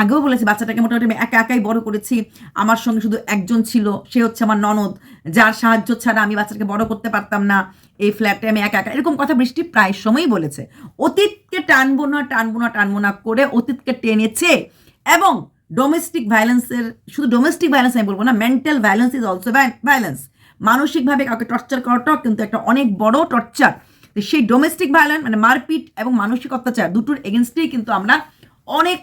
আগেও বলেছি, বাচ্চাটাকে মোটামুটি আমি একা একাই বড় করেছি। আমার সঙ্গে শুধু একজন ছিল, সে হচ্ছে আমার ননদ, যার সাহায্য ছাড়া আমি বাচ্চাটাকে বড় করতে পারতাম না। এই ফ্ল্যাটে আমি একা একা, এরকম কথা বৃষ্টি প্রায় সময়ই বলেছে। অতীতকে টানবো না টানবো না টানবো না করে অতীতকে টেনেছে এবং ডোমেস্টিক ভায়োলেন্সের শুধু ডোমেস্টিক ভায়োলেন্স আমি বলব না mental violence is also violence মানসিকভাবে কাউকে টর্চার করাটাও কিন্তু একটা অনেক বড় টর্চার সেই ডোমেস্টিক ভায়োলেন্স মানে মারপিট এবং মানসিক অত্যাচার দুটোর এগেনস্টেই কিন্তু আমরা অনেক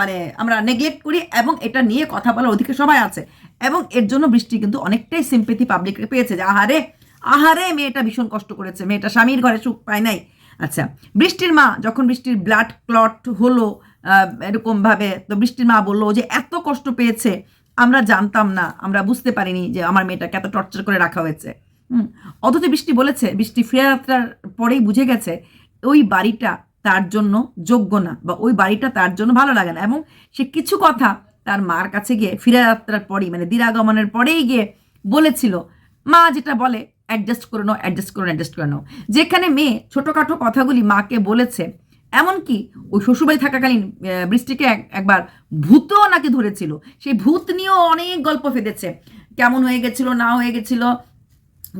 মানে আমরা নেগলেক্ট করি এবং এটা নিয়ে কথা বলার অধিকার সবাই আছে। এবং এর জন্য বৃষ্টি কিন্তু অনেকটাই সিম্পেথি পাবলিক পেয়েছে যে, আহারে আহারে, মেয়েটা ভীষণ কষ্ট করেছে। মেয়েটা স্বামীর ঘরে সুখ পায় নাই। আচ্ছা বৃষ্টির মা, যখন বৃষ্টির ব্লাড ক্লট হলো এরকমভাবে তো বৃষ্টির মা বলল যে, এত কষ্ট পেয়েছে, আমরা জানতাম না, আমরা বুঝতে পারিনি যে আমার মেয়েটাকে এত টর্চার করে রাখা হয়েছে। হুম, অথচ বৃষ্টি বলেছে, বৃষ্টি ফিরে যাত্রার পরেই বুঝে গেছে, ওই বাড়িটা তার জন্য যোগ্য না বা ওই বাড়িটা তার জন্য ভালো লাগে না। এবং সে কিছু কথা তার মার কাছে গিয়ে ফিরে যাত্রার পরেই মানে দিরাগমনের পরেই গিয়ে বলেছিল, মা যেটা বলে অ্যাডজাস্ট করে নাও অ্যাডজাস্ট করে অ্যাডজাস্ট করে নাও। যেখানে মেয়ে ছোটোখাটো কথাগুলি মাকে বলেছে, এমনকি ওই শ্বশুরবাড়ি থাকাকালীন বৃষ্টিকে এক- একবার ভূতও নাকি ধরেছিল। সেই ভূত নিয়েও অনেক গল্প ফেঁদেছে। কেমন হয়ে গেছিল, না হয়ে গেছিল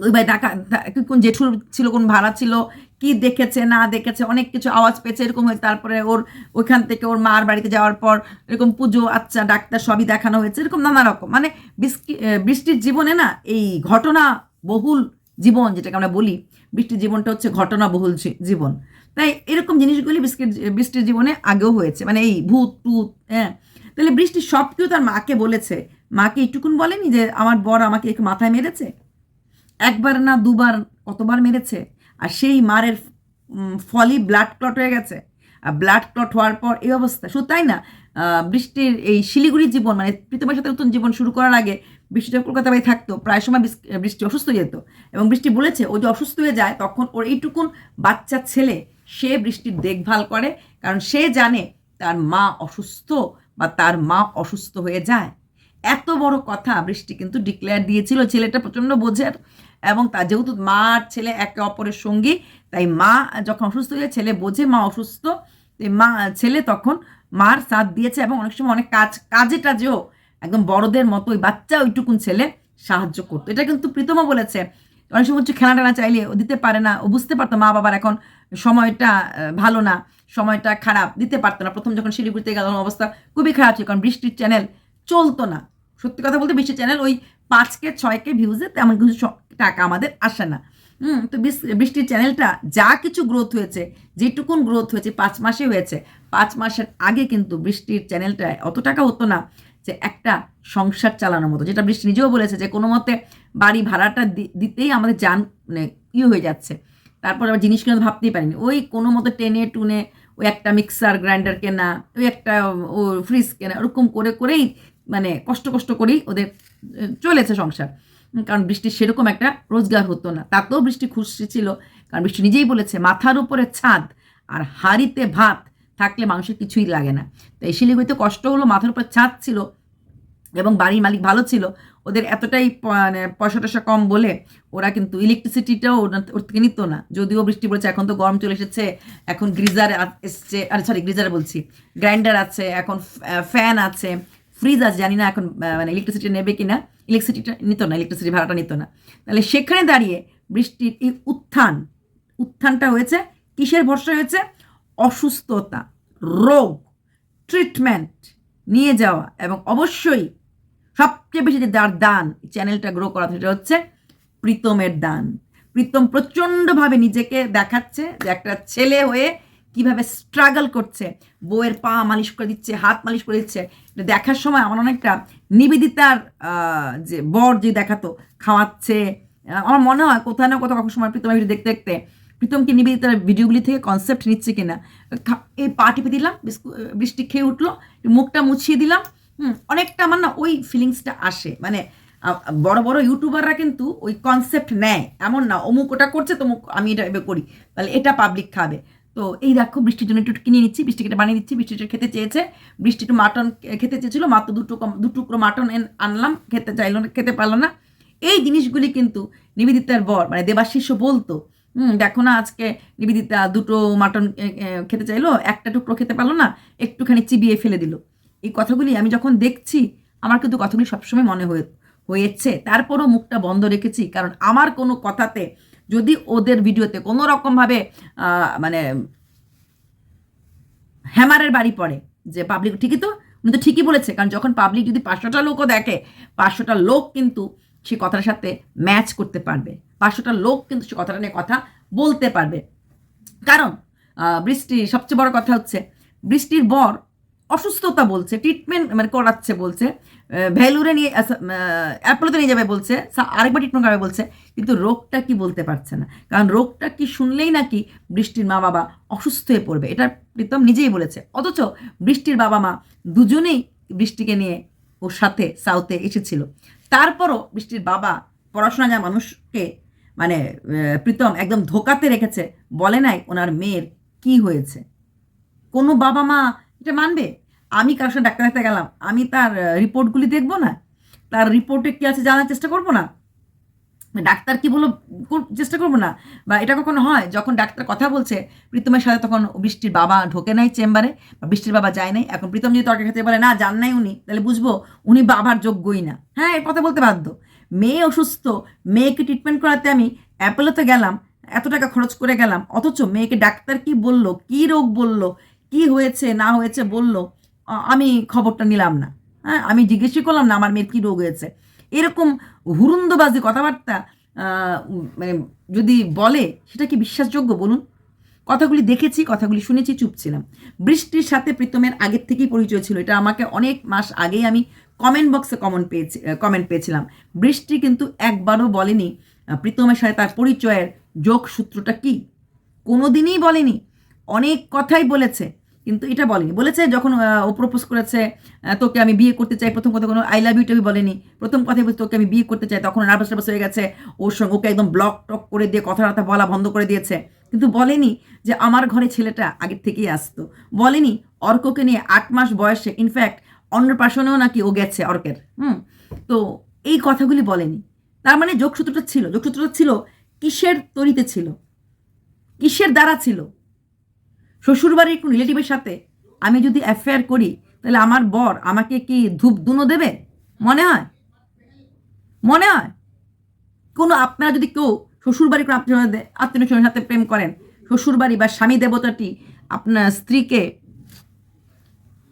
ওই ভাই ঢা- কোন জেঠুর ছিল, কোন ভাড়া ছিল, কি দেখেছে, না দেখেছে, অনেক কিছু আওয়াজ পেয়েছে, এরকম হয়েছে তারপরে ওর ওইখান থেকে ওর মার বাড়িতে যাওয়ার পর এরকম পুজো আচ্ছা ডাক্তার সবই দেখানো হয়েছে, এরকম নানা রকম। মানে বৃষ্টি বৃষ্টির জীবনে না এই ঘটনা বহুল জীবন, যেটাকে আমরা বলি, বৃষ্টির জীবনটা হচ্ছে ঘটনা বহুল জীবন। তাই এরকম জিনিসগুলি বৃষ্টির বৃষ্টির জীবনে আগেও হয়েছে মানে এই ভূত, টুত হ্যাঁ। তাহলে বৃষ্টি সব কেউ তার মাকে বলেছে। মাকে এইটুকুন বলেনি যে, আমার বর আমাকে মাথায় মেরেছে? একবার না দুবার কতবার মেরেছে, আর সেই মারের ফলই ব্লাড ক্লট হয়ে গেছে। আর ব্লাড ক্লট হওয়ার পর এই অবস্থা। শুধু তাই না বৃষ্টির এই শিলিগুড়ি জীবন মানে প্রীতমের সাথে নতুন জীবন শুরু করার আগে বৃষ্টি যখন কলকাতা বাড়ি থাকতো, প্রায় সময় বৃষ্টি- অসুস্থ যেত। এবং বৃষ্টি বলেছে, ও যে অসুস্থ হয়ে যায়, তখন ওর এইটুকুন বাচ্চা ছেলে, সে বৃষ্টির দেখভাল করে, কারণ সে জানে তার মা অসুস্থ বা তার মা অসুস্থ হয়ে যায়। এত বড় কথা বৃষ্টি কিন্তু ডিক্লেয়ার দিয়েছিল। ছেলেটা প্রচণ্ড বোঝের এবং তা যেহেতু মা আর ছেলে একে অপরের সঙ্গী, তাই মা যখন অসুস্থ হয়ে ছেলে বোঝে মা অসুস্থ মা, ছেলে তখন মার সাথ দিয়েছে এবং অনেক সময় অনেক কাজ কাজে টাজেও একদম বড়দের মতো ওই বাচ্চা ওইটুকুন ছেলে সাহায্য করতো। এটা কিন্তু প্রীতমও বলেছে। অনেক সময় হচ্ছে খেলা টেলা চাইলে ও দিতে পারে না, ও বুঝতে পারতো মা বাবার এখন সময়টা ভালো না, সময়টা খারাপ, দিতে পারতো না। প্রথম যখন শিলিগুড়িতে গেল অবস্থা খুবই খারাপ ছিল, কারণ বৃষ্টির চ্যানেল চলতো না। সত্যি কথা বলতে বৃষ্টির চ্যানেল ওই পাঁচকে, ছয়কে ভিউজে তেমন কিছু টাকা আমাদের আসে না। হুম, তো বৃষ- বৃষ্টির চ্যানেলটা যা কিছু গ্রোথ হয়েছে, যেটুকুন গ্রোথ হয়েছে, পাঁচ মাসে হয়েছে, পাঁচ মাসের আগে কিন্তু বৃষ্টির চ্যানেলটায় অত টাকা হতো না যে একটা সংসার চালানোর মতো। যেটা বৃষ্টি নিজেও বলেছে যে কোনো মতে বাড়ি ভাড়াটা দিতেই আমাদের যান মানে ইয়ে হয়ে যাচ্ছে। তারপর আবার জিনিস কিনে ভাবতেই পারিনি। ওই কোনো মতো টেনে টুনে ওই একটা মিক্সার গ্রাইন্ডার কেনা, ওই একটা ও ফ্রিজ কেনা, ওরকম করে করেই মানে কষ্ট কষ্ট করেই ওদের চলেছে সংসার। কারণ বৃষ্টির সেরকম একটা রোজগার হতো না। তাতেও বৃষ্টি খুশি ছিল। কারণ বৃষ্টি নিজেই বলেছে, মাথার উপরে ছাদ আর হাঁড়িতে ভাত থাকলে মানুষের কিছুই লাগে না। তো এই শিলিগুড়িতে কষ্ট হলো, মাথার উপর ছাদ ছিল এবং বাড়ির মালিক ভালো ছিল। ওদের এতটাই মানে পয়সা টয়সা কম বলে ওরা কিন্তু ইলেকট্রিসিটিটাও ওর থেকে নিত না। যদিও বৃষ্টি পড়েছে, এখন তো গরম চলে এসেছে, এখন গ্রিজার এসছে, আরে সরি গ্রিজার বলছি। গ্রাইন্ডার আছে, এখন ফ্যান আছে ফ্রিজ আছে, জানি না এখন মানে ইলেকট্রিসিটি নেবে কি না ইলেকট্রিসিটিটা নিত না ইলেকট্রিসিটি ভাড়াটা নিত না। তাহলে সেখানে দাঁড়িয়ে বৃষ্টির এই উত্থান, উত্থানটা হয়েছে, কিসের ভরসা হয়েছে? অসুস্থতা, রোগ ট্রিটমেন্ট নিয়ে যাওয়া এবং অবশ্যই সবচেয়ে বেশি যে যার দান চ্যানেলটা গ্রো করা সেটা হচ্ছে প্রীতমের দান। প্রীতম প্রচণ্ডভাবে নিজেকে দেখাচ্ছে যে একটা ছেলে হয়ে কীভাবে স্ট্রাগল করছে, বউয়ের পা মালিশ করে দিচ্ছে, হাত মালিশ করে দিচ্ছে, এটা দেখার সময় আমার অনেকটা নিবেদিতার যে বর যে দেখাতো, খাওয়াচ্ছে। আমার মনে হয় কোথাও না কোথাও কখনো সময় প্রীতমের ভিডিও দেখতে দেখতে প্রীতম কি নিবেদিতার ভিডিওগুলি থেকে কনসেপ্ট নিচ্ছে কিনা। এই পা টিপে দিলাম বৃষ্টি খেয়ে উঠল মুখটা মুছিয়ে দিলাম, হুম, অনেকটা আমার না ওই ফিলিংসটা আসে। মানে বড় বড় ইউটিউবাররা কিন্তু ওই কনসেপ্ট নেয়। এমন না, অমুক ওটা করছে, তমুক আমি এটা করি। তাহলে এটা পাবলিক খাবে। তো এই দেখো, বৃষ্টির জন্য একটু কিনে নিচ্ছি বৃষ্টিকে এটা বানিয়ে দিচ্ছি বৃষ্টিটা খেতে চেয়েছে। বৃষ্টি একটু মাটন খেতে চেয়েছিল, মাত্র দুটো কম দু টুকরো মাটন আনলাম, খেতে চাইলো না, খেতে পারল না। এই জিনিসগুলি কিন্তু নিবেদিতার বর মানে দেবাশিষ্য বলতো, হুম, দেখো না, আজকে নিবেদিতা দুটো মাটন খেতে চাইলো, একটা টুকরো খেতে পারল না, একটুখানি চিবিয়ে ফেলে দিল। এই কথাগুলি আমি যখন দেখছি, আমার কিন্তু কথাগুলি সবসময় মনে হয়ে হয়েছে। তারপরও মুখটা বন্ধ রেখেছি, কারণ আমার কোনো কথাতে যদি ওদের ভিডিওতে কোনো রকমভাবে মানে হ্যামারের বাড়ি পড়ে, যে পাবলিক ঠিকই তো? উনি তো ঠিকই বলেছে, কারণ যখন পাবলিক যদি পাঁচশোটা লোকও দেখে, পাঁচশোটা লোক কিন্তু সে কথাটার সাথে ম্যাচ করতে পারবে। পাঁচশোটা লোক কিন্তু সে কথাটা নিয়ে কথা বলতে পারবে। কারণ বৃষ্টি, সবচেয়ে বড় কথা হচ্ছে, বৃষ্টির বর অসুস্থতা বলছে ট্রিটমেন্ট মানে করাচ্ছে বলছে ভ্যালুরে নিয়ে অ্যাপোলোতে নিয়ে যাবে বলছে আরেকবার ট্রিটমেন্ট করাবে বলছে, কিন্তু রোগটা কি বলতে পারছে না। কারণ রোগটা কি শুনলেই নাকি বৃষ্টির মা বাবা অসুস্থ হয়ে পড়বে, এটা প্রীতম নিজেই বলেছে। অথচ বৃষ্টির বাবা মা দুজনেই বৃষ্টিকে নিয়ে ওর সাথে সাউথে এসেছিল। তারপরও বৃষ্টির বাবা পড়াশোনা যা মানুষকে মানে প্রীতম একদম ধোকাতে রেখেছে, বলে নাই ওনার মেয়ের কি হয়েছে। কোনো বাবা মা এটা মানবে? আমি কারোর সাথে ডাক্তার দেখাতে গেলাম? আমি তার রিপোর্টগুলি দেখব না? তার রিপোর্টে কি আছে জানার চেষ্টা করব না? ডাক্তার কি বলো, কর- চেষ্টা করব না? বা এটা কখনো হয়? যখন ডাক্তার কথা বলছে, প্রীতমের সাথে তখন বৃষ্টির বাবা ঢোকে নাই চেম্বারে, বা বৃষ্টির বাবা যায় নাই। এখন প্রীতম যদি তর্কের ক্ষেত্রে বলে, না, যান নাই উনি, তাহলে বুঝব উনি বাবার যোগ্যই না। হ্যাঁ এর কথা বলতে বাধ্য। মেয়ে অসুস্থ, মেয়েকে ট্রিটমেন্ট করাতে আমি অ্যাপেলোতে গেলাম, এত টাকা খরচ করে গেলাম। অথচ মেয়েকে ডাক্তার কি বলল, কি রোগ বলল? কি হয়েছে, না হয়েছে বলল আমি খবরটা নিলাম না। হ্যাঁ আমি জিজ্ঞেসই করলাম, না, আমার মেয়ের কী রোগ হয়েছে? এরকম হুরুন্দবাজি কথাবার্তা মানে যদি বলে, সেটা কি বিশ্বাসযোগ্য বলুন? কথাগুলি দেখেছি, কথাগুলি শুনেছি, চুপ ছিলাম। বৃষ্টির সাথে প্রীতমের আগের থেকেই পরিচয় ছিল। এটা আমাকে অনেক মাস আগেই আমি কমেন্ট বক্সে কমেন্ট পেয়েছি কমেন্ট পেয়েছিলাম। বৃষ্টি কিন্তু একবারও বলেনি। প্রীতমের সাথে তার পরিচয়ের যোগসূত্রটা কী? কোনো দিনই বলেনি। অনেক কথাই বলেছে। কিন্তু এটা বলেনি। বলেছে যখন ও প্রপোজ করেছে তোকে আমি বিয়ে করতে চাই, প্রথম কথা কোনো আই লাভ ইউটাই বলেনি। প্রথম কথা বলছে, তোকে আমি বিয়ে করতে চাই। তখন নার্ভাস নার্ভাস হয়ে গেছে। ওর সঙ্গে ওকে একদম ব্লক টক করে দিয়ে কথাবার্তা বলা বন্ধ করে দিয়েছে। কিন্তু বলেনি যে আমার ঘরে ছেলেটা আগের থেকেই আসতো। বলেনি অর্ককে নিয়ে আট মাস বয়সে ইনফ্যাক্ট অন্নপ্রাশনেও নাকি ও গেছে অর্কের। হুম? তো এই কথাগুলি বলেনি। তার মানে যোগসূত্রটা ছিল। যোগসূত্রটা ছিল, কিসের তরিতে ছিল? কিসের দ্বারা ছিল? শ্বশুরবাড়ির কোনো রিলেটিভের সাথে আমি যদি অ্যাফেয়ার করি, তাহলে আমার বর আমাকে কি ধূপ দুনো দেবে? মনে হয়? মনে হয়? কোনো আপনারা যদি কেউ শ্বশুরবাড়ি কোনো আত্মীয় আত্মীয় সাথে প্রেম করেন, শ্বশুরবাড়ি বা স্বামী দেবতাটি আপনার স্ত্রীকে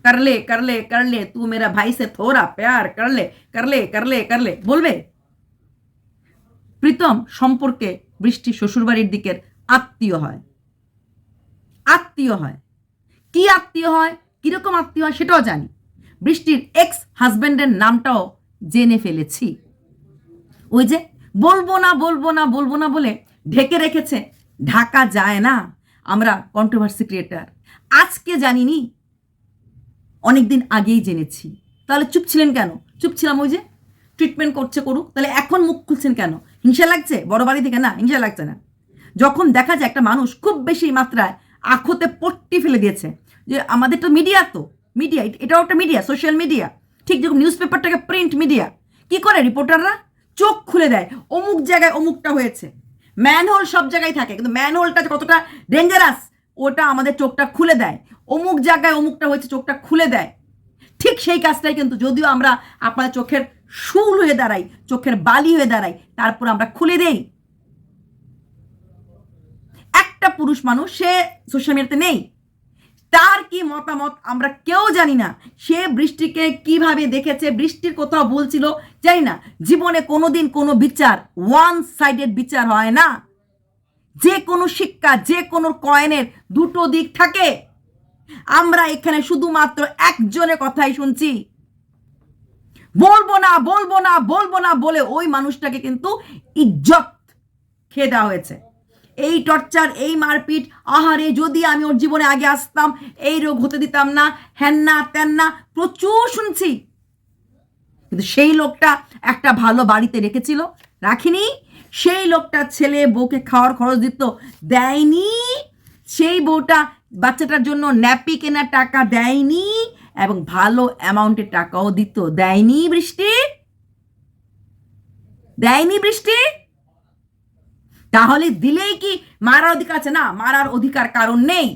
করলে করলে করলে তু মেরা ভাই সে থোড়া প্যার করলে করলে করলে করলে। বলবে? প্রীতম সম্পর্কে বৃষ্টি শ্বশুরবাড়ির দিকের আত্মীয় হয়। আত্মীয় হয়। কি আত্মীয় হয়, কীরকম আত্মীয় হয় সেটাও জানি। বৃষ্টির এক্স হাজব্যান্ডের নামটাও জেনে ফেলেছি। ওই যে বলব না বলব না বলব না বলে ঢেকে রেখেছে। ঢাকা যায় না আমরা কন্ট্রোভার্সি ক্রিয়েটার আজকে জানিনি, অনেকদিন আগেই জেনেছি। তাহলে চুপ ছিলেন কেন? চুপ ছিলাম ওই যে ট্রিটমেন্ট করছে করুক, তাহলে এখন মুখ খুলছেন কেন? হিংসা লাগছে? বড় বাড়ি থেকে না, হিংসা লাগছে না। যখন দেখা যায় একটা মানুষ খুব বেশি মাত্রায় আখতে পট্টি ফেলে দিয়েছে। যে আমাদের তো মিডিয়া তো মিডিয়া এটাও একটা মিডিয়া সোশ্যাল মিডিয়া ঠিক যেরকম নিউজ পেপারটাকে প্রিন্ট মিডিয়া কি করে রিপোর্টাররা চোখ খুলে দেয়, অমুক জায়গায় অমুকটা হয়েছে। ম্যানহোল সব জায়গায় থাকে, কিন্তু ম্যানহোলটা কতটা ডেঞ্জারাস ওটা আমাদের চোখটা খুলে দেয়। অমুক জায়গায় অমুকটা হয়েছে, চোখটা খুলে দেয়। ঠিক সেই কাজটাই কিন্তু যদিও আমরা আপনার চোখের শুল হয়ে দাঁড়াই, চোখের বালি হয়ে দাঁড়াই, তারপর আমরা খুলে দেই। একটা পুরুষ মানুষ, সে সোশ্যাল মিডিয়াতে নেই। তার কি মতামত আমরা কেউ জানি না। সে বৃষ্টিকে কীভাবে দেখেছে, বৃষ্টির কোথাও ভুল ছিল, জানি না। জীবনে কোনোদিন কোনো বিচার ওয়ান সাইডেড বিচার হয় না। যে কোনো শিক্ষা, যে কোনো কয়েনের দুটো দিক থাকে। আমরা এখানে শুধুমাত্র একজনের কথাই শুনছি। বলব না বলব না বলব না বলে ওই মানুষটাকে কিন্তু ইজ্জত খেয়ে দেওয়া হয়েছে। এই টর্চার এই মারপিট আহারে যদি আমি ওর জীবনে আগে আসতাম, এই রোগ হতে দিতাম না হ্যান না ত্যান না, প্রচুর শুনছি। কিন্তু সেই লোকটা একটা ভালো বাড়িতে রেখেছিল, রাখিনি। সেই লোকটা ছেলে বউকে খাওয়ার খরচ দিত, দেয়নি। সেই বউটা বাচ্চাটার জন্য ন্যাপি কেনার টাকা দেয়নি এবং ভালো অ্যামাউন্টের টাকাও দিত, দেয়নি বৃষ্টি? দেয়নি বৃষ্টি? তাহলে দিলেই কি মারার অধিকার আছে? না, মারার অধিকার কারণ নেই।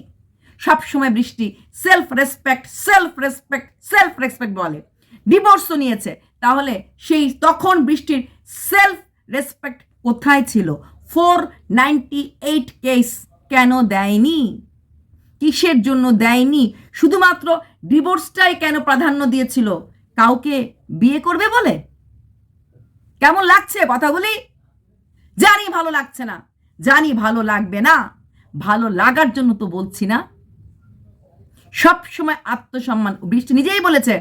সবসময় বৃষ্টি self respect self respect self respect বলে ডিভোর্সও নিয়েছে। তাহলে সেই তখন বৃষ্টির সেলফ রেসপেক্ট কোথায় ছিল? ফোর নাইনটি এইট কেস কেন দেয়নি? কিসের জন্য দেয়নি? শুধুমাত্র ডিভোর্সটাই কেন প্রাধান্য দিয়েছিল? কাউকে বিয়ে করবে বলে? কেমন লাগছে কথাগুলি? জানি ভালো লাগছে না। জানি ভালো লাগবে না। ভালো লাগার জন্য তো বলছি না। সব সময় আত্মসম্মান বৃষ্টি নিজেই বলেছে,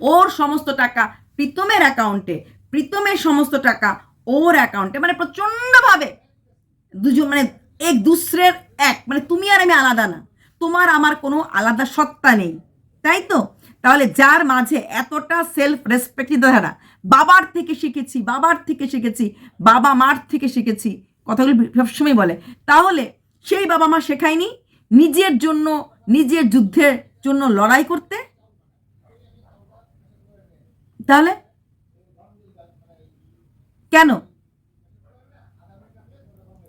ওর সমস্ত টাকা প্রীতমের অ্যাকাউন্টে, প্রীতমের সমস্ত টাকা ওর অ্যাকাউন্টে মানে প্রচণ্ডভাবে দুজন মানে এক দুসরের এক মানে তুমি আর আমি আলাদা না। তোমার আমার কোনো আলাদা সত্তা নেই। তাই তো? তাহলে যার মাঝে এতটা সেলফ রেসপেক্ট ধারা বাবার থেকে শিখেছি, বাবার থেকে শিখেছি, বাবা মার থেকে শিখেছি, কথাগুলি সবসময় বলে, তাহলে সেই বাবা মা শেখায়নি? নিজের জন্য, নিজের যুদ্ধের জন্য লড়াই করতে? তাহলে? কেন?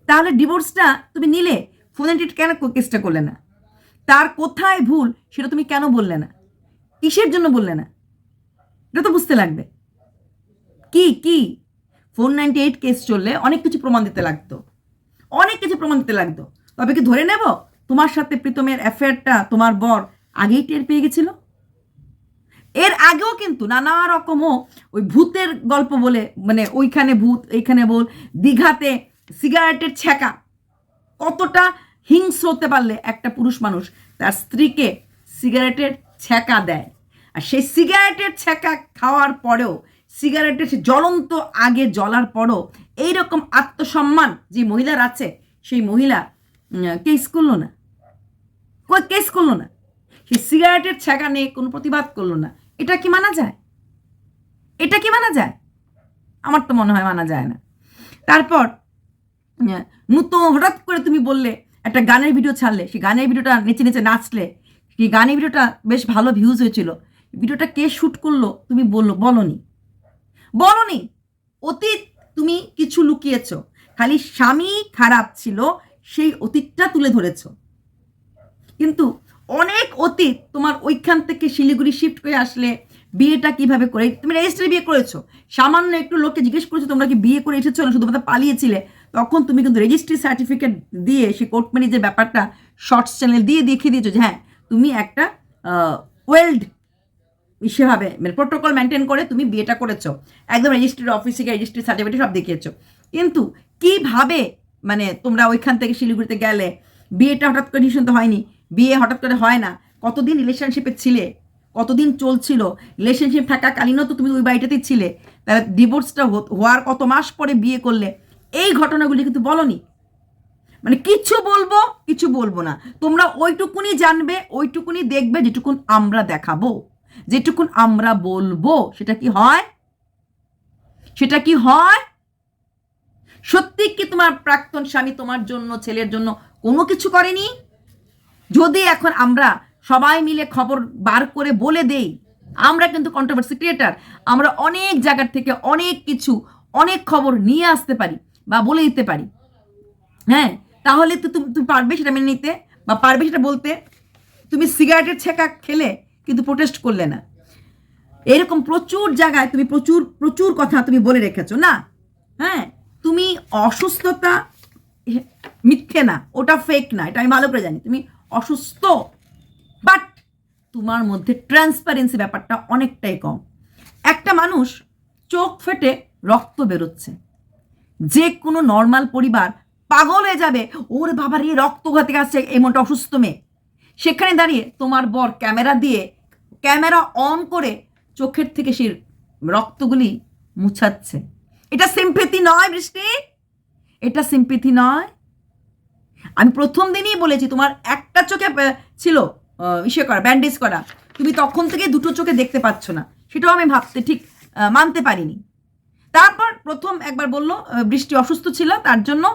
তাহলে ডিভোর্সটা তুমি নিলে? ফোনেন্টিট কেন কেসটা করলে না? তার কোথায় ভুল সেটা তুমি কেন বললে না? কিসের জন্য বললে না? এটা তো বুঝতে লাগবে। কি কি? ফোর নাইনটি এইট কেস চললে অনেক কিছু প্রমাণ দিতে লাগতো। অনেক কিছু প্রমাণ দিতে লাগতো। তবে কি ধরে নেব? তোমার সাথে প্রীতমের অ্যাফেয়ারটা তোমার বর আগেই টের পেয়ে গেছিল? এর আগেও কিন্তু নানা রকমও ওই ভূতের গল্প বলে মানে ওইখানে ভূত, এইখানে বল, দীঘাতে সিগারেটের ছ্যাঁকা। কতটা হিংস্র হতে পারলে একটা পুরুষ মানুষ তার স্ত্রীকে সিগারেটের ছ্যাঁকা দেয়। আর সেই সিগারেটের ছ্যাঁকা খাওয়ার পরেও, সিগারেটের সে জ্বলন্ত আগে জ্বলার পরও এইরকম আত্মসম্মান যে মহিলার আছে, সেই মহিলা কেস করল না? কেস করল না? সেই সিগারেটের ছ্যাঁকা নিয়ে কোনো প্রতিবাদ করল না। এটা কি মানা যায়? এটা কি মানা যায়? আমার তো মনে হয় মানা যায় না। তারপর নূতন হঠাৎ করে তুমি বললে একটা গানের ভিডিও ছাড়লে, সেই গানের ভিডিওটা নেচে নেচে নাচলে, সেই গানের ভিডিওটা বেশ ভালো ভিউজ হয়েছিল। ভিডিওটা কে শ্যুট করল তুমি বলল, বলনি। বলনি, অতীত তুমি কিছু লুকিয়েছ, খালি স্বামী খারাপ ছিল, সেই অতীতটা তুলে ধরেছো। কিন্তু অনেক অতীত তোমার ওইখান থেকে শিলিগুড়ি শিফট করে আসলে বিয়েটা কীভাবে করে, তুমি রেজিস্ট্রি বিয়ে করেছ। সামান্য একটু লোককে জিজ্ঞেস করেছ, তোমরা কি বিয়ে করে এসেছ না, শুধুমাত্র পালিয়েছিলে? তখন তুমি কিন্তু রেজিস্ট্রি সার্টিফিকেট দিয়ে সেই কোর্ট যে ব্যাপারটা শর্টস চ্যানেল দিয়ে দেখিয়ে দিয়েছ যে হ্যাঁ তুমি একটা ওয়েল্ড সেভাবে মানে প্রোটোকল মেনটেন করে তুমি বিয়েটা করেছ। একদম রেজিস্ট্রি অফিসে গিয়ে রেজিস্ট্রি সার্টিফিকেট সব দেখিয়েছো। কিন্তু কীভাবে মানে তোমরা ওইখান থেকে শিলিগুড়িতে গেলে বিয়েটা হঠাৎ করে নিশ্চিন্ত হয়নি বিয়ে হঠাৎ করে হয় না, কতদিন রিলেশনশিপে ছিলে, কতদিন চলছিল রিলেশনশিপ থাকাকালীনও তো তুমি ওই বাড়িটাতেই ছিলে, তাহলে ডিভোর্সটা হওয়ার কত মাস পরে বিয়ে করলে? এই ঘটনাগুলি কিন্তু বলনি। মানে কিছু বলব কিছু বলব না। তোমরা ওইটুকুনি জানবে, ওইটুকুনি দেখবে, যেটুকুন আমরা দেখাবো। যেটুকুন আমরা বলব, সেটা কি হয়? সেটা কি হয়? সত্যি কি তোমার প্রাক্তন স্বামী তোমার জন্য, ছেলের জন্য কোনো কিছু করেনি? যদি এখন আমরা সবাই মিলে খবর বার করে বলে দেই, আমরা কিন্তু কন্ট্রোভার্সি ক্রিয়েটার আমরা অনেক জায়গার থেকে অনেক কিছু, অনেক খবর নিয়ে আসতে পারি। বা বলে দিতে পারি। হ্যাঁ তাহলে তো তুমি তুমি পারবে সেটা মেনে নিতে বা পারবে সেটা বলতে। তুমি সিগারেটের ছেঁকা খেলে কিন্তু প্রোটেস্ট করলে না। এরকম প্রচুর জায়গায় তুমি প্রচুর প্রচুর কথা তুমি বলে রেখেছো, না? হ্যাঁ তুমি অসুস্থতা মিথ্যে না, ওটা ফেক না, এটা আমি ভালো করে জানি। তুমি অসুস্থ বাট তোমার মধ্যে ট্রান্সপারেন্সি ব্যাপারটা অনেকটাই কম। একটা মানুষ চোখ ফেটে রক্ত বেরোচ্ছে। যে কোনো নর্মাল পরিবার পাগল হয়ে যাবে। ওর বাবার এই রক্ত কোথা থেকে আসছে এই মনটা অসুস্থ মেয়ে। সেখানে দাঁড়িয়ে তোমার বর ক্যামেরা দিয়ে, ক্যামেরা অন করে চোখের থেকে সেই রক্তগুলি মুছাচ্ছে। এটা সিম্পেথি নয় বৃষ্টি। এটা সিম্পেথি নয়। আমি প্রথম দিনই বলেছি, তোমার একটা চোখে ছিল ইসে করা ব্যান্ডেজ করা। তুমি তখন থেকে দুটো চোখে দেখতে পাচ্ছ না। সেটাও আমি ভাবতে ঠিক মানতে পারিনি। তারপর প্রথম একবার বলল বৃষ্টি অসুস্থ ছিল, তার জন্য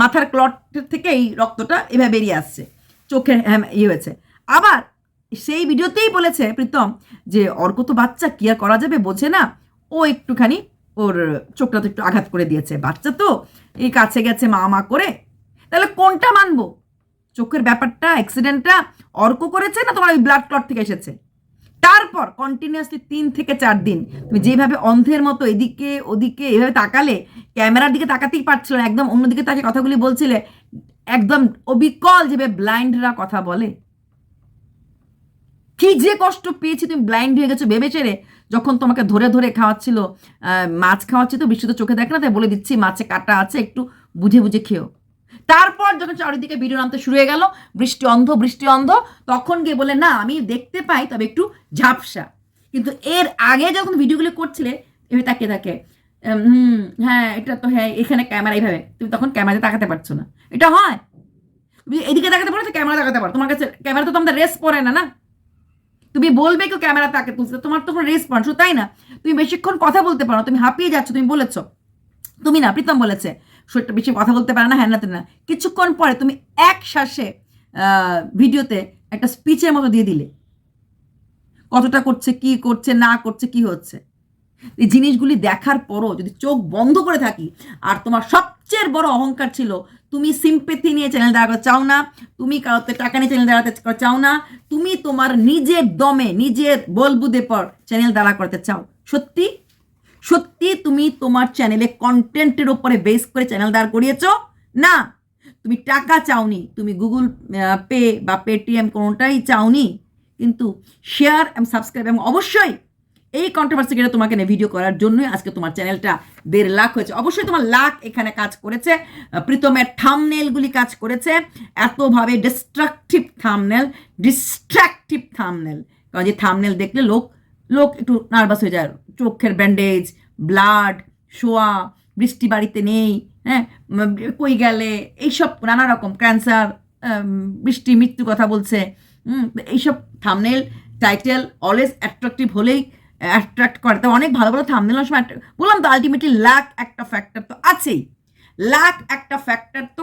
মাথার ক্লটের থেকে এই রক্তটা এভাবে বেরিয়ে আসছে, চোখে হ্যাম ইয়ে হয়েছে। আবার সেই ভিডিওতেই বলেছে প্রীতম যে, অর্ক তো বাচ্চা, কি আর করা যাবে, বোঝে না। ও একটুখানি ওর চোখটা তো একটু আঘাত করে দিয়েছে, বাচ্চা তো, এই কাছে গেছে মা মা করে, তাহলে কোনটা মানবো? চোখের ব্যাপারটা অ্যাক্সিডেন্টটা অর্ক করেছে না তোমার ওই ব্লাড ক্লট থেকে এসেছে? তারপর কন্টিনিউয়াসলি তিন থেকে চার দিন। তুমি যেভাবে অন্ধের মতো এদিকে, ওদিকে এভাবে তাকালে, ক্যামেরার দিকে তাকাতেই পারছিল না, একদম অন্যদিকে তাকে কথাগুলি বলছিলে, একদম অবিকল যেভাবে ব্লাইন্ডরা কথা বলে। কি যে কষ্ট পেয়েছি তুমি ব্লাইন্ড হয়ে গেছো ভেবে চেড়ে, যখন তোমাকে ধরে ধরে খাওয়াচ্ছিল মাছ খাওয়াচ্ছি তো বৃষ্টি তো চোখে দেখে না, তাই বলে দিচ্ছি, মাছে কাটা আছে, একটু বুঝে বুঝে খেও। তারপর যখন চারিদিকে ভিডিও নামতে শুরু হয়ে গেল, বৃষ্টি অন্ধ বৃষ্টি অন্ধ, তখন গিয়ে বলে না, আমি দেখতে পাই, তবে একটু ঝাপসা। কিন্তু এর আগে যখন ভিডিওগুলো করছিলে এভাবে তাকিয়ে থাকে হুম হ্যাঁ এটা তো হ্যাঁ এখানে ক্যামেরা, এইভাবে। তুমি তখন ক্যামেরাতে তাকাতে পারছ না। এটা হয়? তুমি এদিকে তাকাতে পারো তো ক্যামেরা তাকাতে পারো। তোমার কাছে, ক্যামেরা তো তোমাদের রেস পড়ে না না? তুমি বলবে কেউ ক্যামেরা তাকে তুলছে তোমার তো কোনো রেসপন্স তাই না, তুমি বেশিক্ষণ কথা বলতে পারো তুমি হাঁপিয়ে যাচ্ছ, তুমি বলেছ। তুমি না, প্রীতম বলেছে শরীরটা বেশি কথা বলতে পারে না হ্যান না। কিছুক্ষণ পরে তুমি এক শ্বাসে ভিডিওতে একটা স্পিচের মতো দিয়ে দিলে। কতটা করছে, কি করছে, না করছে, কি হচ্ছে। এই জিনিসগুলি দেখার পরও যদি চোখ বন্ধ করে থাকি, আর তোমার সবচেয়ে বড় অহংকার ছিল, তুমি সিম্পেথি নিয়ে চ্যানেল দাঁড়াতে চাও না, তুমি কারোতে টাকা নিয়ে চ্যানেল দাঁড়াতে চাও না, তুমি তোমার নিজের দমে, নিজের বলবুদে পর চ্যানেল দাঁড়া করতে চাও। সত্যি সত্যি তুমি তোমার চ্যানেলে কন্টেন্টের ওপরে বেস করে চ্যানেল দাঁড় করিয়েছ? না। তুমি টাকা চাওনি, তুমি গুগল পে বা পেটিএম কোনোটাই চাওনি। কিন্তু শেয়ার এবং সাবস্ক্রাইব এবং অবশ্যই এই কন্ট্রোভার্সি কেটে তোমাকে নিয়ে ভিডিও করার জন্যই আজকে তোমার চ্যানেলটা দেড় লাখ হয়েছে। অবশ্যই তোমার লাখ এখানে কাজ করেছে। প্রীতমের থামনেলগুলি কাজ করেছে। এতভাবে ডিস্ট্রাকটিভ থামনেল ডিস্ট্রাকটিভ থামনেল কারণ যে থামনেল দেখলে লোক লোক একটু নার্ভাস হয়ে যায়। চোখের ব্যান্ডেজ ব্লাড শোয়া, বৃষ্টি বাড়িতে নেই হ্যাঁ কই গেলে, এইসব নানা রকম ক্যান্সার বৃষ্টি মৃত্যু কথা বলছে এইসব থামনেল টাইটেল অলওয়েজ অ্যাট্রাকটিভ হলেই অ্যাট্রাক্ট করে। তো অনেক ভালো ভালো থামনেল সময় বললাম তো আলটিমেটলি লাক একটা ফ্যাক্টর তো আছেই। লাক একটা ফ্যাক্টর তো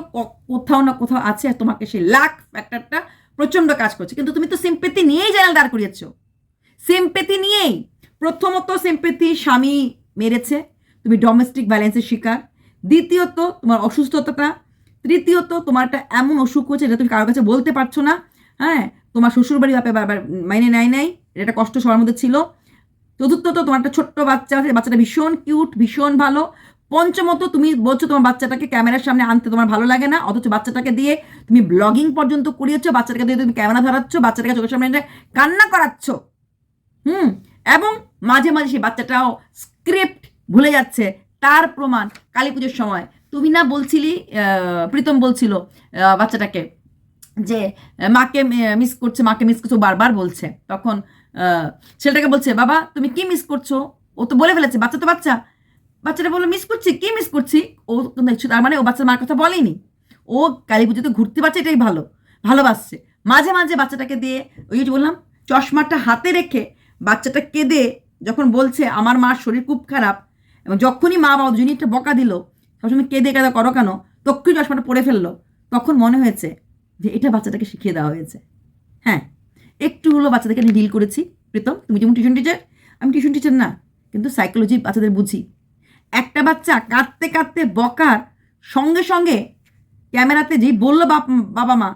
কোথাও না কোথাও আছে আর তোমাকে সেই লাক ফ্যাক্টরটা প্রচণ্ড কাজ করছে। কিন্তু তুমি তো সিম্পেথি নিয়েই চ্যানেল দাঁড় করিয়েছো। সিম্পেথি নিয়েই। প্রথমত সিম্পেথি স্বামী মেরেছে, তুমি ডোমেস্টিক ব্যালেন্সের শিকার। দ্বিতীয়ত, তোমার অসুস্থতাটা। তৃতীয়ত তোমার একটা এমন অসুখ হচ্ছে যেটা তুমি কারোর কাছে বলতে পারছ না। হ্যাঁ তোমার শ্বশুরবাড়ি ব্যাপারে বারবার মাইনে নেয় নাই, এটা একটা কষ্ট সবার মধ্যে ছিল। চতুর্থত তোমার একটা ছোট্ট বাচ্চা আছে, বাচ্চাটা ভীষণ কিউট ভীষণ ভালো। পঞ্চমত, তুমি বলছো তোমার বাচ্চাটাকে ক্যামেরার সামনে আনতে তোমার ভালো লাগে না, অথচ বাচ্চাটাকে দিয়ে তুমি ব্লগিং পর্যন্ত করিয়েছো, বাচ্চাটাকে দিয়ে তুমি ক্যামেরা ধরাচ্ছ, বাচ্চাটাকে চোখের সামনে কান্না করাচ্ছ। হুম এবং মাঝে মাঝে সেই বাচ্চাটাও স্ক্রিপ্ট ভুলে যাচ্ছে। তার প্রমাণ কালী পুজোর সময়। তুমি না বলছিলি প্রীতম বলছিল বাচ্চাটাকে যে মাকে মিস করছে, মাকে মিস করছে বারবার বলছে। তখন ছেলেটাকে বলছে, বাবা, তুমি কি মিস করছ? ও তো বলে ফেলেছে, বাচ্চা তো বাচ্চা। বাচ্চাটা বলল মিস করছি, কি মিস করছি? ও তার মানে ও বাচ্চার মার কথা বলেনি। ও কালী পুজোতে ঘুরতে পারছে, এটাই ভালো, ভালোবাসছে। মাঝে মাঝে বাচ্চাটাকে দিয়ে, ওই যে বললাম, চশমাটা হাতে রেখে বাচ্চাটা কেঁদে যখন বলছে, আমার মার শরীর খুব খারাপ, এবং যখনই মা বাবা দুজনই একটা বকা দিল, সবসময় কেঁদে কেঁদে করো কেন তখনই চশমাটা পড়ে ফেলল। তখন মনে হয়েছে যে এটা বাচ্চাটাকে শিখিয়ে দেওয়া হয়েছে। হ্যাঁ একটু হলো বাচ্চাদেরকে আমি ডিল করেছি। প্রীতম, তুমি যেমন টিউশন টিচার আমি টিউশন টিচার না, কিন্তু সাইকোলজি বাচ্চাদের বুঝি। একটা বাচ্চা কাঁদতে কাঁদতে বকার সঙ্গে সঙ্গে ক্যামেরাতে যেই বলল বাবা মা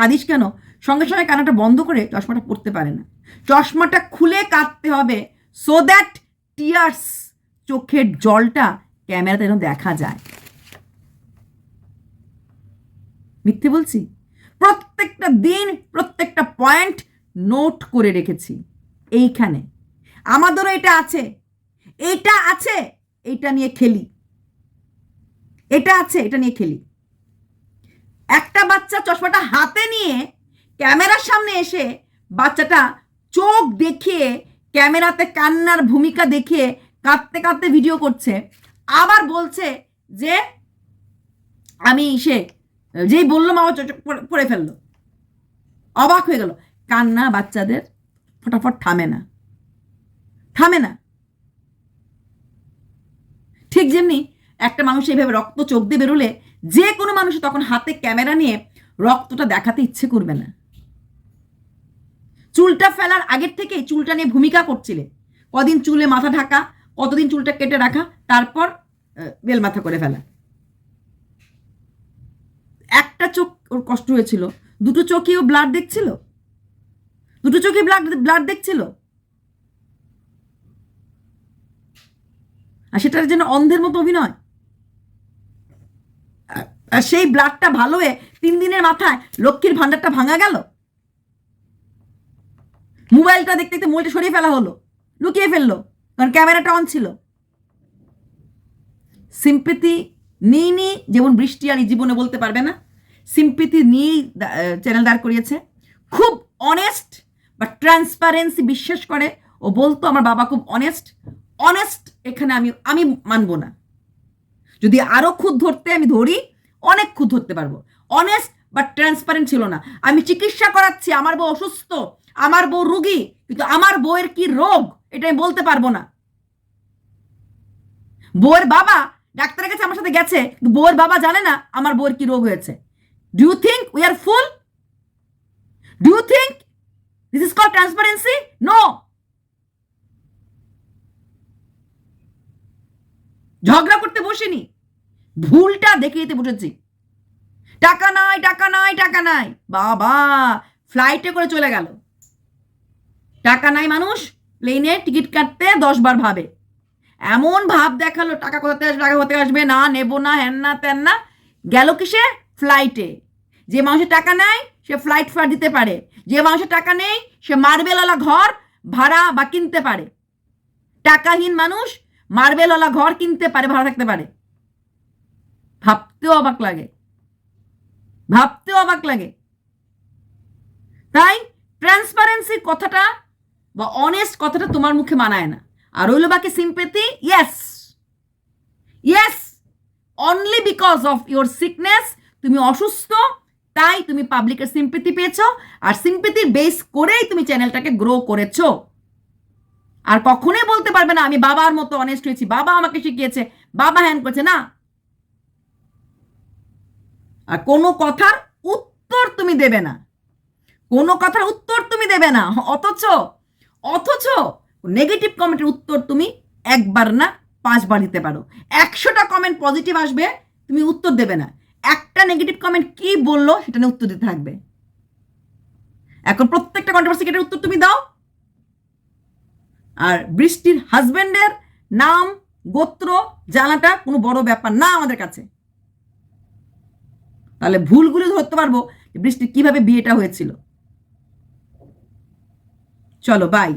কাঁদিস কেন? সঙ্গে সঙ্গে কানাটা বন্ধ করে চশমাটা পড়তে পারে না। চশমাটা খুলে কাঁদতে হবে সো দ্যাট টিয়ার্স চোখের জলটা ক্যামেরাতে যেন দেখা যায়। মিথ্যে বলছি? প্রত্যেকটা দিন, প্রত্যেকটা পয়েন্ট নোট করে রেখেছি। এইখানে। আমাদেরও এটা আছে। এটা আছে, এটা নিয়ে খেলি। এটা আছে, এটা নিয়ে খেলি। একটা বাচ্চা চশমাটা হাতে নিয়ে ক্যামেরার সামনে এসে বাচ্চাটা চোখ দেখিয়ে, ক্যামেরাতে কান্নার ভূমিকা দেখিয়ে কাঁদতে কাঁদতে ভিডিও করছে। আবার বলছে যে, আমি সে, যেই বলল মা চোখ পড়ে- ফেলল। অবাক হয়ে গেল। কান্না বাচ্চাদের ফটাফট থামে না। থামে না। ঠিক যেমনি একটা মানুষ এইভাবে রক্ত চোখ দিয়ে বেরোলে, যে কোনো মানুষ তখন হাতে ক্যামেরা নিয়ে রক্তটা দেখাতে ইচ্ছে করবে না। চুলটা ফেলার আগের থেকেই চুলটা নিয়ে ভূমিকা করছিলে। কদিন চুলে মাথা ঢাকা, কতদিন চুলটা কেটে রাখা, তারপর বেল মাথা করে ফেলা। একটা চোখ ওর কষ্ট হয়েছিল। দুটো চোখে ও ব্লাড দেখছিল? দুটো চোখে ব্লাড ব্লাড দেখছিল? আর সেটার যেন অন্ধের মতো অভিনয়। আর সেই ব্লাডটা ভালো হয়ে তিন দিনের মাথায় লক্ষ্মীর ভাণ্ডারটা ভাঙা গেল? মোবাইলটা দেখতে দেখতে মোবাইলটা সরিয়ে ফেলা হলো, লুকিয়ে ফেলল, কারণ ক্যামেরাটা অন ছিল। সিম্পিতি নিয়ে নিয়ে যেমন বৃষ্টি আর জীবনে বলতে পারবে না সিম্পিতি নিয়েই চ্যানেল দাঁড় করিয়েছে। খুব অনেস্ট বা ট্রান্সপারেন্সি বিশ্বাস করে, ও বলতো আমার বাবা খুব অনেস্ট অনেস্ট এখানে আমি আমি মানবো না। যদি আরও খুদ ধরতে আমি ধরি, অনেক খুদ ধরতে পারব। অনেস্ট বা ট্রান্সপারেন্ট ছিল না। আমি চিকিৎসা করাচ্ছি, আমার বউ অসুস্থ আমার বউ রুগী, কিন্তু আমার বউয়ের কি রোগ? এটা আমি বলতে পারব না। বউয়ের বাবা ডাক্তারের কাছে আমার সাথে গেছে বউয়ের বাবা জানে না আমার বউয়ের কি রোগ হয়েছে। Do you think we are fool do you think this is call transparency no ঝগড়া করতে বসিনি। ভুলটা দেখিয়ে দিতে বসেছি। টাকা নাই টাকা নাই টাকা নাই। বাবা ফ্লাইটে করে চলে গেল। টাকা নাই মানুষ প্লেনে টিকিট কাটতে দশ বার ভাবে। এমন ভাব দেখাল, টাকা কোথাতে আসবে, টাকা কোথাতে আসবে, না, নেব না, হ্যান না, ত্যান না। গেল কিসে ফ্লাইটে যে মানুষের টাকা নেয় সে ফ্লাইট ফার দিতে পারে। যে মানুষের টাকা নেই, সে মার্বেলওয়ালা ঘর ভাড়া বা কিনতে পারে। টাকাহীন মানুষ মার্বেলওয়ালা ঘর কিনতে পারে, ভাড়া থাকতে পারে। ভাবতেও অবাক লাগে। ভাবতেও অবাক লাগে। তাই ট্রান্সপারেন্সি কথাটা বা অনেস্ট কথাটা তোমার মুখে মানায় না। আর রইল বাকি sympathy yes yes only because of your sickness তুমি অসুস্থ, তাই তুমি পাবলিকের সিম্পেথি পেয়েছ, আর সিম্পেথির বেস করেই তুমি চ্যানেলটাকে গ্রো করেছ। আর কখনোই বলতে পারবে না, আমি বাবার মতো অনেস্ট হয়েছি, বাবা আমাকে শিখিয়েছে, বাবা হ্যান করেছে। না। আর কোনো কথার উত্তর তুমি দেবে না। কোনো কথার উত্তর তুমি দেবে না, অথচ অথচ নেগেটিভ কমেন্টের উত্তর তুমি একবার না পাঁচবার দিতে পারো। একশোটা কমেন্ট পজিটিভ আসবে, তুমি উত্তর দেবে না। একটা নেগেটিভ কমেন্ট কি বলল সেটা নিয়ে উত্তর দিতে থাকবে। এখন প্রত্যেকটা কন্ট্রোভার্সি এটার উত্তর তুমি দাও। আর বৃষ্টির হাজবেন্ডের নাম, গোত্র, জানাটা কোনো বড় ব্যাপার না আমাদের কাছে। তাহলে ভুলগুলো ধরতে পারব বৃষ্টির কীভাবে বিয়েটা হয়েছিল। চলো বাই